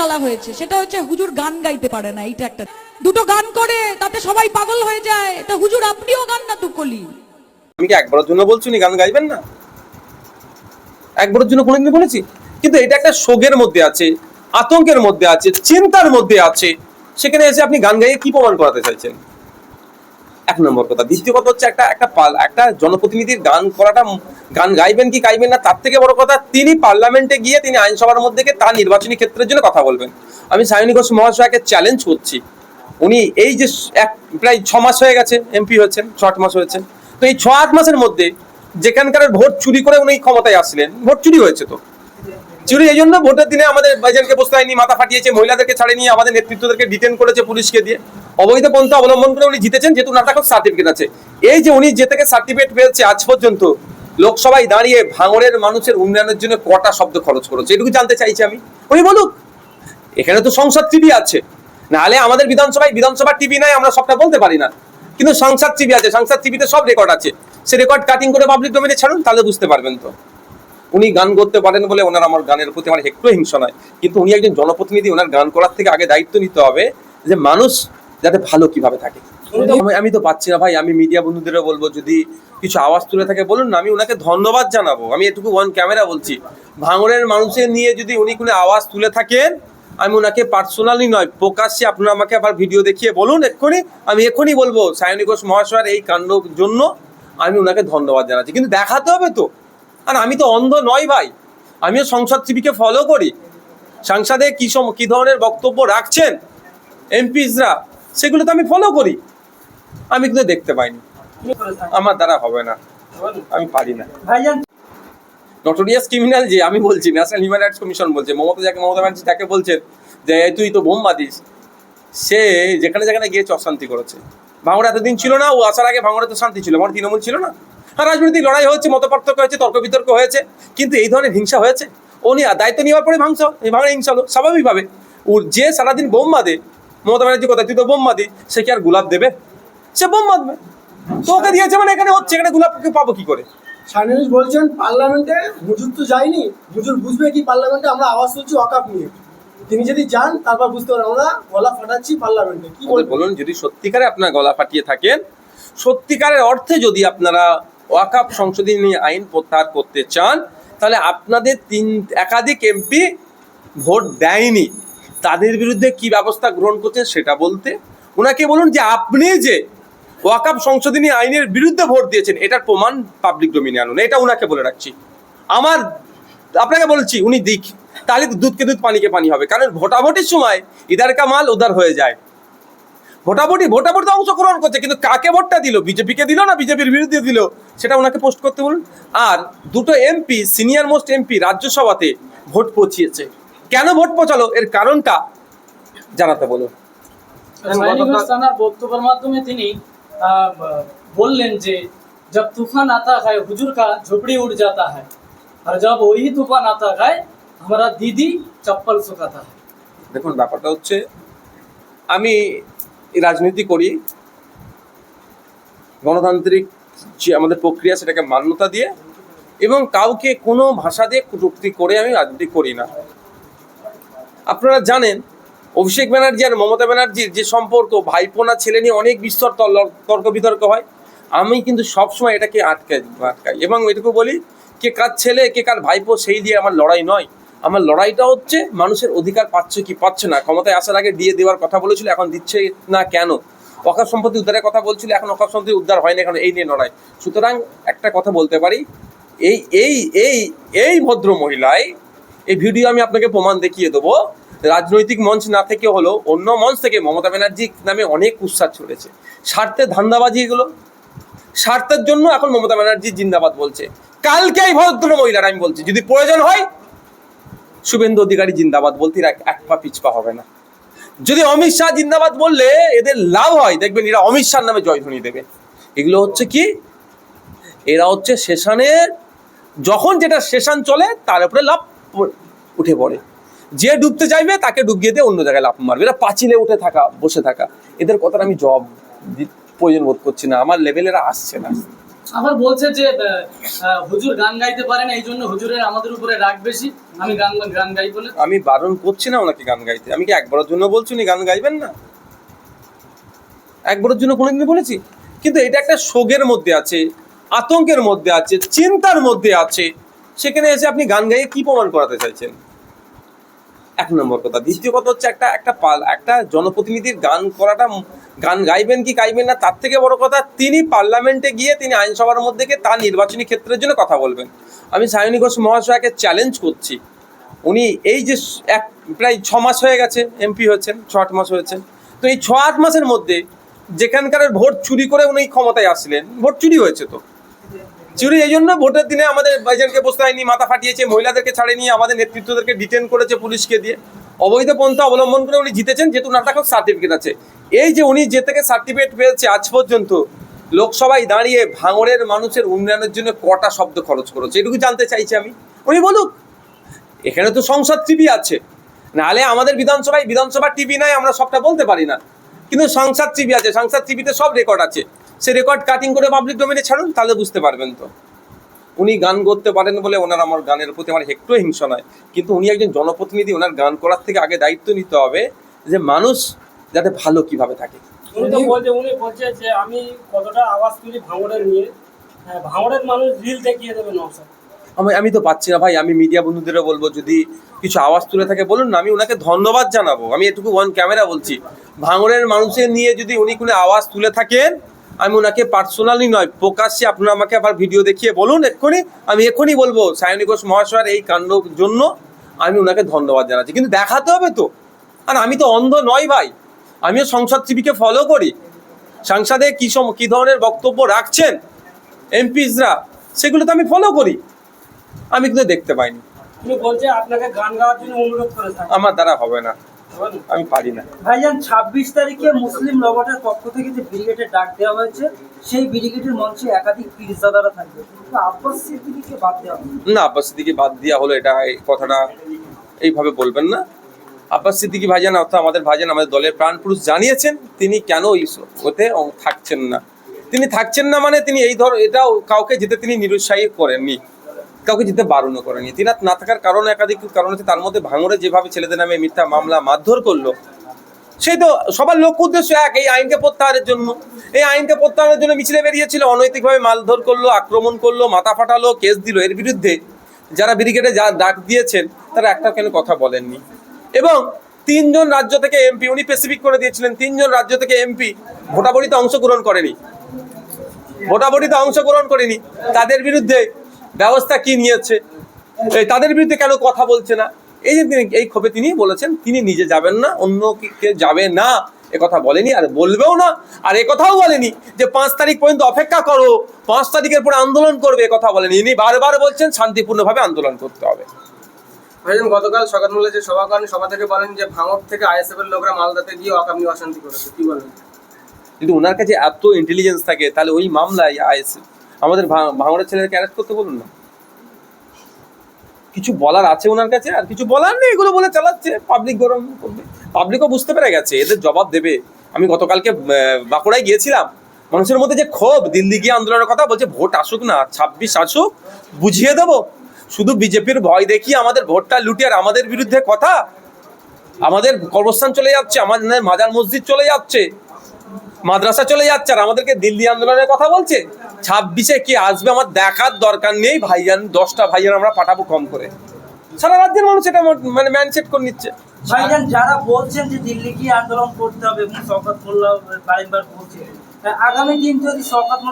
জ্বালা হয়েছে। সেটা হচ্ছে হুজুর গান গাইতে পারে না, এইটা একটা। দুটো গান করে তাতে সবাই পাগল হয়ে যায়। তা হুজুর, আপনিও গান না তুকলি আমি কি একবারের জন্য বলছি গান গাইবেন না? একবারের জন্য কোনোদিন বলেছি? কিন্তু এটা একটা শোকের মধ্যে আছে, আতঙ্কের মধ্যে আছে, চিন্তার মধ্যে আছে। সেখানে এসে আপনি গান গাইয়ে কি প্রমাণ করাতে চাইছেন? এক নম্বর কথা। দ্বিতীয় কথা হচ্ছে একটা একটা একটা জনপ্রতিনিধির গান করাটা গান গাইবেন কি গাইবেন না, তার থেকে বড় কথা তিনি পার্লামেন্টে গিয়ে তিনি আইনসভার মধ্যে গিয়ে তার নির্বাচনী ক্ষেত্রের জন্য কথা বলবেন। আমি সায়নী ঘোষ মহাশয়কে চ্যালেঞ্জ করছি। উনি এই যে এক প্রায় ছ মাস হয়ে গেছে এমপি হয়েছেন, ছ আট মাস হয়েছেন। তো এই ছ আট মাসের মধ্যে যেখানকার ভোট চুরি করে উনি ক্ষমতায় আসলেন, ভোট চুরি হয়েছে তো। চুরি এই জন্য ভোটের দিনে আমাদের ভাইজানকে বসতে হয়নি, মাথা ফাটিয়েছে, মহিলাদেরকে ছাড়ে নিয়ে আমাদের নেতৃত্বদেরকে ডিটেন করেছে পুলিশকে দিয়ে। অবৈধ পন্থা অবলম্বন করে উনি জিতেছেন, যেহেতু ওনার কাছে সার্টিফিকেট আছে। এই যে উনি যে থেকে সার্টিফিকেট পেয়েছে আজ পর্যন্ত, লোকসভায় দাঁড়িয়ে ভাঙড়ের মানুষের উন্নয়নের জন্য কটা শব্দ খরচ করেছে, এটুকু জানতে চাইছি আমি। উনি বলুক, এখানে তো সংসদ টিভি আছে। নাহলে আমাদের বিধানসভায় বিধানসভা টিভি নাই, আমরা সবটা বলতে পারি না। কিন্তু সংসদ টিভি আছে, সংসদ টিভিতে সব রেকর্ড আছে। সে রেকর্ড কাটিং করে পাবলিক ডোমেনে ছাড়ুন, তাহলে বুঝতে পারবেন তো। উনি গান করতে পারেন বলে ওনার আমার গানের প্রতি আমার একটু হিংসা নয় কিন্তু উনি একজন জনপ্রতিনিধি, ওনার গান করার থেকে আগে দায়িত্ব নিতে হবে যে মানুষ যাতে ভালো কীভাবে থাকে। আমি- তো পাচ্ছি না ভাই আমি মিডিয়া বন্ধুদেরও বলব যদি কিছু আওয়াজ তুলে থাকে বলুন না আমি ওনাকে ধন্যবাদ জানাব। আমি এটুকু ওয়ান ক্যামেরা বলছি। ভাঙড়ের মানুষের নিয়ে যদি উনি কোনো আওয়াজ তুলে থাকেন আমি ওনাকে পার্সোনালি নয় প্রকাশ্যে আপনারা আমাকে আবার ভিডিও দেখিয়ে বলুন এক্ষুনি। আমি এক্ষুনি বলব সায়নী ঘোষ মহাশয়ের এই কাণ্ডর জন্য আমি ওনাকে ধন্যবাদ জানাচ্ছি। কিন্তু দেখাতে হবে তো। আর আমি তো অন্ধ নয় ভাই। আমিও সংসদ টিভিকে ফলো করি। সংসদে কি সম কি ধরনের বক্তব্য রাখছেন? এমপিসরা সেগুলো তো আমি ফলো করি। আমি কিন্তু দেখতে পাইনি। আমার দ্বারা হবে না। আমি পারি না। নটোরিয়াস ক্রিমিনাল যে আমি বলছি ন্যাশনাল হিউম্যান রাইটস কমিশন বলছে মমতা যাকে মমতা ব্যানার্জি তাকে বলছেন যে তুই তো বোম বাঁধিস সে যেখানে যেখানে গিয়েছে অশান্তি করেছে। ভাঙড়ে এতদিন ছিল না ও আসার আগে ভাঙড়ে তো শান্তি ছিল আমার তৃণমূল ছিল না। আর রাজনৈতিক লড়াই হয়েছে মত পার্থক্য হয়েছে তর্ক বিতর্ক হয়েছে কিন্তু এই ধরনের হিংসা হয়েছে। ও নিয়ে দায়িত্ব নেওয়ার পরে ভাঙছ এই ভাঙড়ে হিংসা হলো স্বাভাবিকভাবে। ওর যে সারাদিন বোম বাঁধে মমতা ব্যানার্জি কথা তুই তো বোম বাঁধি সে কি আর গোলাপ দেবে? সে বোম বাঁধবে। তো ওকে দিয়েছে মানে এখানে হচ্ছে এখানে গোলাপ পাবো কি করে? সানিস বলছেন পার্লামেন্টে হুজুর তো যায়নি। হুজুর বুঝবে কি পার্লামেন্টে আমরা আওয়াজ তুলছি ওয়াকাপ নিয়ে। তিনি যদি যান তারপর বুঝতে পারেন আমরা গলা ফাটাচ্ছি পার্লামেন্টে। কি বলুন যদি সত্যিকারে আপনার গলা ফাটিয়ে থাকেন সত্যিকারের অর্থে যদি আপনারা ওয়াকাপ সংশোধনী আইন প্রত্যাহার করতে চান তাহলে আপনাদের তিন একাধিক এমপি ভোট দেয়নি। তাদের বিরুদ্ধে কি ব্যবস্থা গ্রহণ করছেন সেটা বলতে ওনাকে বলুন যে আপনি যে ওয়াকাপ সংশোধনী আইনের বিরুদ্ধে ভোট দিয়েছেন, এটার প্রমাণ পাবলিক ডোমিনে আনুন। এটা ওনাকে বলে রাখছি। আমার, আপনাকে বলছি, উনি দিক। তাহলে দুধকে দুধ, পানিকে পানি হবে। কারণ ভোটাভুটির সময় ইদার মাল উদার হয়ে যায়। ভোটাভুটি ভোটাভুটিতে অংশগ্রহণ করছে, কিন্তু কাকে ভোটটা দিল? বিজেপিকে দিল না বিজেপির বিরুদ্ধে দিল? সেটা ওনাকে পোস্ট করতে বলুন। আর দুটো এমপি সিনিয়র মোস্ট এমপি রাজ্যসভাতে ভোট পৌঁছিয়েছে। কেন ভোট পৌঁছালো এর কারণটা জানাতে বলুন সাইনিগঞ্জ থানার বক্তব্যের মাধ্যমে তিনি আহ, বললেন যে जब तूफान आता है हुजूर का झोपड़ी उड़ जाता है और जब वही तूफान आता है हमारा दीदी चप्पल सुखाता है দেখুন ব্যাপারটা হচ্ছে আমি এই রাজনীতি করি গণতান্ত্রিক যে আমাদের প্রক্রিয়া সেটাকে মান্যতা দিয়ে এবং কাউকে কোনো ভাষা দিয়ে কটূক্তি করে আমি রাজনীতি করি না আপনারা জানেন, অভিষেক ব্যানার্জি আর মমতা ব্যানার্জির যে সম্পর্ক, ভাইপোনা ছেলে নিয়ে অনেক বিস্তর তর্ক বিতর্ক হয়। আমি কিন্তু সবসময় এটাকে আটকাই আটকাই। এবং এটুকু বলি, কে কার ছেলে, কে কার ভাইপো, সেই দিয়ে আমার লড়াই নয়। আমার লড়াইটা হচ্ছে, মানুষের অধিকার পাচ্ছে কি পাচ্ছে না। ক্ষমতায় আসার আগে দিয়ে দেওয়ার কথা বলেছিল, এখন দিচ্ছে না কেন? অকাশ সম্পত্তি উদ্ধারের কথা বলছিল, এখন অকাশ সম্পত্তি উদ্ধার হয় না, এখন এই নিয়ে লড়াই। সুতরাং একটা কথা বলতে পারি, এই এই এই এই ভদ্র মহিলাই এই ভিডিও আমি আপনাকে প্রমাণ দেখিয়ে দেবো। রাজনৈতিক মঞ্চ না থেকে হলো অন্য মঞ্চ থেকে মমতা ব্যানার্জি নামে অনেক উৎসাহ চলেছে স্বার্থে ধান্দাবাজি এগুলো। স্বার্থের জন্য এখন মমতা ব্যানার্জি জিন্দাবাদ বলছে। কালকে এই ভদ্র মহিলার আমি বলছি, যদি প্রয়োজন হয়, শুভেন্দু অধিকারী জিন্দাবাদ বলতে এরা এক পা পিছপা হবে না। যদি অমিত শাহ জিন্দাবাদ বললে এদের লাভ হয়, দেখবেন এরা অমিত শাহ নামে জয়ধ্বনি দেবে। এগুলো হচ্ছে কি? এরা হচ্ছে সেশনের, যখন যেটা সেশন চলে, তার উপরে লাভ উঠে পড়ে। যে ডুবতে চাইবে তাকে ডুবিয়ে দিয়ে অন্য জায়গায় লাফ মারবে। এরা পাঁচিলে উঠে থাকা বসে থাকা। এদের কথাটা আমি জব প্রয়োজন বোধ করছি না। আমার লেভেলেরা আসছে না। আবার বলছে যে হুজুর গান গাইতে পারে না এই জন্য হুজুরের আমাদের উপরে রাগ বেশি। আমি গান গান গাই বলে। আমি বারণ করছি না ওনাকে গান গাইতে। আমি কি একবারের জন্য বলছি উনি গান গাইবেন না? একবারের জন্য কোনোদিন বলেছি। কিন্তু এটা একটা শোকের মধ্যে আছে আতঙ্কের মধ্যে আছে চিন্তার মধ্যে আছে। সেখানে এসে আপনি গান গাইয়ে কি প্রমাণ করাতে চাইছেন? এক নম্বর কথা। দ্বিতীয় কথা হচ্ছে একটা একটা পাল একটা জনপ্রতিনিধির গান করাটা গান গাইবেন কি গাইবেন না, তার থেকে বড় কথা তিনি পার্লামেন্টে গিয়ে তিনি আইনসভার মধ্যে গিয়ে তার নির্বাচনী ক্ষেত্রের জন্য কথা বলবেন। আমি সায়নী ঘোষ মহাশয়কে চ্যালেঞ্জ করছি। উনি এই যে এক প্রায় ছ মাস হয়ে গেছে এমপি হয়েছেন, ছ আট মাস হয়েছেন তো এই ছ আট মাসের মধ্যে যেখানকার ভোট চুরি করে উনি ক্ষমতায় আসলেন, ভোট চুরি হয়েছে তো। চুরি, এই জন্য ভোটের দিনে আমাদের ভাইজানকে বসতে হয়নি, মাথা ফাটিয়েছে, মহিলাদেরকে ছাড়ে নিয়ে আমাদের নেতৃত্বদেরকে ডিটেন করেছে পুলিশকে দিয়ে। অবৈধ পন্থা অবলম্বন করে উনি জিতেছেন, যেহেতু ওনার কাছে সার্টিফিকেট আছে। এই যে উনি যে থেকে সার্টিফিকেট পেয়েছে আজ পর্যন্ত, লোকসভায় দাঁড়িয়ে ভাঙড়ের মানুষের উন্নয়নের জন্য কটা শব্দ খরচ করেছে, এটুকু জানতে চাইছি আমি। উনি বলুক, এখানে তো সংসদ টিভি আছে, নাহলে আমাদের বিধানসভায়, বিধানসভা টিভি নাই, আমরা সবটা বলতে পারি না। কিন্তু সংসদ টিভি আছে, সংসদ টিভিতে সব রেকর্ড আছে। সে রেকর্ড কাটিং করে পাবলিক ডোমেনে ছাড়ুন তাহলে বুঝতে পারবেন তো। উনি গান করতে পারেন বলে ওনার আমার গানের প্রতি আমার একটু হিংসা নয়। কিন্তু উনি একজন জনপ্রতিনিধি ওনার গান করার থেকে আগে দায়িত্ব নিতে হবে যে মানুষ যাতে ভালো কীভাবে থাকে। উনি তো বলছে উনি বলছে যে আমি কতটা আওয়াজ তুলি ভাঙড়ের নিয়ে। হ্যাঁ, ভাঙড়ের মানুষ রিল দেখিয়ে দেবে নমস্কার। আমি আমি তো পাচ্ছি না ভাই আমি মিডিয়া বন্ধুদেরও বলব যদি কিছু আওয়াজ তুলে থাকে বলুন না আমি ওনাকে ধন্যবাদ জানাব। আমি এটুকু ওয়ান ক্যামেরা বলছি। ভাঙড়ের মানুষের নিয়ে যদি উনি কোনো আওয়াজ তুলে থাকেন আমি ওনাকে পার্সোনালি নয় প্রকাশ্যে আপনারা আমাকে আবার ভিডিও দেখিয়ে বলুন এক্ষুনি আমি এক্ষুনি বলব সায়নী ঘোষ মহাশয়ের এই কাণ্ডর জন্য আমি ওনাকে ধন্যবাদ জানাচ্ছি। কিন্তু দেখাতে হবে তো। আর আমি তো অন্ধ নয় ভাই। আমিও সংসদ টিভিকে ফলো করি। সংসদে কী সম কী ধরনের বক্তব্য রাখছেন এমপিসরা সেগুলো তো আমি ফলো করি। আমি কিন্তু দেখতে পাইনি। আপনাকে গান গাওয়ার জন্য অনুরোধ করে আমার দ্বারা হবে না। আমি পারি না। ভাইজান ছাব্বিশ তারিখে মুসলিম লবটের পক্ষ থেকে যে ব্রিগেডের ডাক দেওয়া হয়েছে সেই ব্রিগেডের মঞ্চে একাধিক পীরজাদারা থাকবে। আব্বাস সিদ্দিকিকে বাদ দেওয়া না আব্বাস সিদ্দিকি বাদ দেওয়া হলো এটা এই কথাটা এইভাবে বলবেন না। আব্বাস সিদ্দিকি ভাইজান অর্থাৎ আমাদের ভাইজান আমাদের দলের প্রাণ পুরুষ জানিয়েছেন তিনি কেন ওতে অং- থাকছেন না। তিনি থাকছেন না মানে তিনি এই ধর এটাও কাউকে যেতে তিনি নিরুৎসাহী করেননি। কাউকে যেতে বারণও করেনি। তিনি না থাকার কারণ একাধিক কারণ হচ্ছে তার মধ্যে ভাঙড়ে যেভাবে ছেলেদের নামে মিথ্যা মামলা মারধর করল, সেই তো সবার লক্ষ্য উদ্দেশ্য এক, এই আইনকে প্রত্যাহারের জন্য। এই আইনকে প্রত্যাহারের জন্য মিছিলে বেরিয়েছিল, অনৈতিকভাবে মারধর করল, আক্রমণ করল, মাথা ফাটালো, কেস দিল। এর বিরুদ্ধে যারা ব্রিগেডে যা ডাক দিয়েছেন, তারা একটা কেন কথা বলেননি। এবং তিনজন রাজ্য থেকে এমপি, উনি স্পেসিফিক করে দিয়েছিলেন, তিনজন রাজ্য থেকে এমপি ভোটাভুটিতে অংশগ্রহণ করেনি। ভোটাভুটিতে অংশগ্রহণ করেনি। তাদের বিরুদ্ধে ব্যবস্থা কি নিয়েছে? তাদের বিরুদ্ধে কেন কথা বলছে না? এই যে তিনি এই ক্ষোভে তিনি বলেছেন তিনি নিজে যাবেন না অন্য কি- যাবে না। এ কথা বলেনি আর বলবেও না। আর এ কথাও বলেনি যে পাঁচ তারিখ পর্যন্ত অপেক্ষা করো। পাঁচ তারিখের পরে আন্দোলন করবে এ কথা বলেনি। ইনি বারবার বলছেন শান্তিপূর্ণভাবে আন্দোলন করতে হবে। ভাইজান গতকাল সকালবেলা যে সভা করেন সভা থেকে বলেন যে ভাঙড় থেকে আইএসএফ এর লোকরা মালদাতে গিয়ে অকাম নিয়ে অশান্তি করেছে। কি বলেন? যদি ওনার কাছে এত ইন্টেলিজেন্স থাকে তাহলে ওই মামলায় আইএসএফ আমাদের ভাঙড়ের ছেলেদেরকে অ্যারেস্ট করতে বলুন না। কিছু বলার আছে ওনার কাছে? আর কিছু বলার নেই, এগুলো বলে চালাচ্ছে। পাবলিক গরম করবে। পাবলিকও বুঝতে পেরে গেছে, এদের জবাব দেবে। আমি গতকালকে বাঁকুড়ায় গিয়েছিলাম। মানুষের মধ্যে যে ক্ষোভ, দিল্লি গিয়ে আন্দোলনের কথা বলছে, ভোট আসুক না, ছাব্বিশ আসুক, বুঝিয়ে দেবো। শুধু বিজেপির ভয় দেখিয়ে আমাদের ভোটটা লুটে আর আমাদের বিরুদ্ধে কথা। আমাদের কর্মস্থান চলে যাচ্ছে, আমাদের মাজার মসজিদ চলে যাচ্ছে, মাদ্রাসা চলে যাচ্ছে, আর আমাদেরকে দিল্লি আন্দোলনের কথা বলছে। ছাব্বিশে কি আসবে আমার দেখার দরকার নেই? ভাইজান, দশটা ভাইজান আমরা পাঠাবো কম করে। সারা রাজ্যের মানুষ এটা মানে ম্যানসেট করে নিচ্ছে। ভাইজান, যারা বলছেন যে দিল্লি গিয়ে আন্দোলন করতে হবে এবং শওকত মোল্লা বারংবার বলছে আগামী দিন যদি মোল্লা